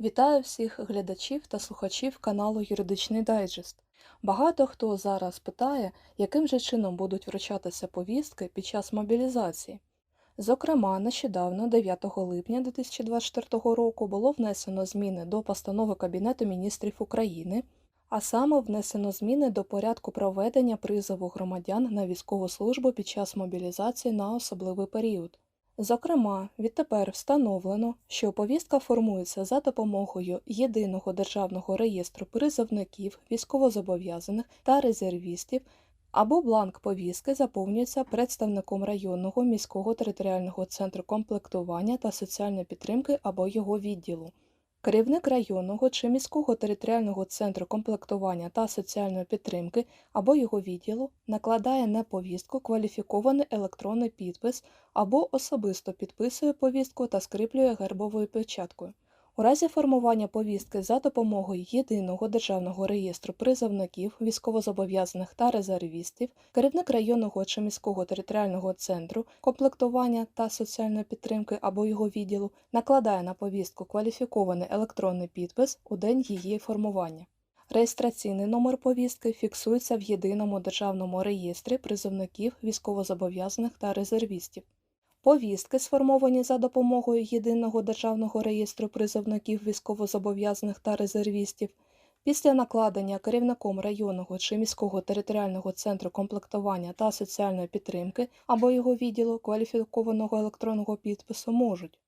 Вітаю всіх глядачів та слухачів каналу Юридичний Дайджест. Багато хто зараз питає, яким же чином будуть вручатися повістки під час мобілізації. Зокрема, нещодавно, 9 липня 2024 року, було внесено зміни до постанови Кабінету міністрів України, а саме внесено зміни до порядку проведення призову громадян на військову службу під час мобілізації на особливий період. Зокрема, відтепер встановлено, що повістка формується за допомогою єдиного державного реєстру призовників, військовозобов'язаних та резервістів, або бланк повістки заповнюється представником районного міського територіального центру комплектування та соціальної підтримки або його відділу. Керівник районного чи міського територіального центру комплектування та соціальної підтримки або його відділу накладає на повістку кваліфікований електронний підпис або особисто підписує повістку та скріплює гербовою печаткою. У разі формування повістки за допомогою єдиного державного реєстру призовників, військовозобов'язаних та резервістів, керівник районного чи міського територіального центру комплектування та соціальної підтримки або його відділу накладає на повістку кваліфікований електронний підпис у день її формування. Реєстраційний номер повістки фіксується в єдиному державному реєстрі призовників, військовозобов'язаних та резервістів. Повістки, сформовані за допомогою єдиного державного реєстру призовників військовозобов'язаних та резервістів, після накладення керівником районного чи міського територіального центру комплектування та соціальної підтримки або його відділу кваліфікованого електронного підпису можуть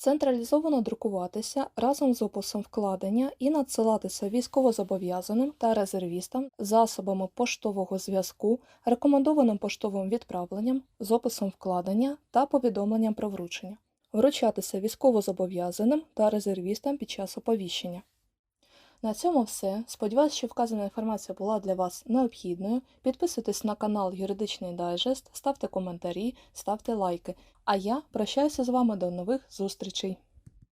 централізовано друкуватися разом з описом вкладення і надсилатися військовозобов'язаним та резервістам засобами поштового зв'язку, рекомендованим поштовим відправленням з описом вкладення та повідомленням про вручення, вручатися військовозобов'язаним та резервістам під час оповіщення. На цьому все. Сподіваюсь, що вказана інформація була для вас необхідною. Підписуйтесь на канал Юридичний Дайджест, ставте коментарі, ставте лайки. А я прощаюся з вами до нових зустрічей.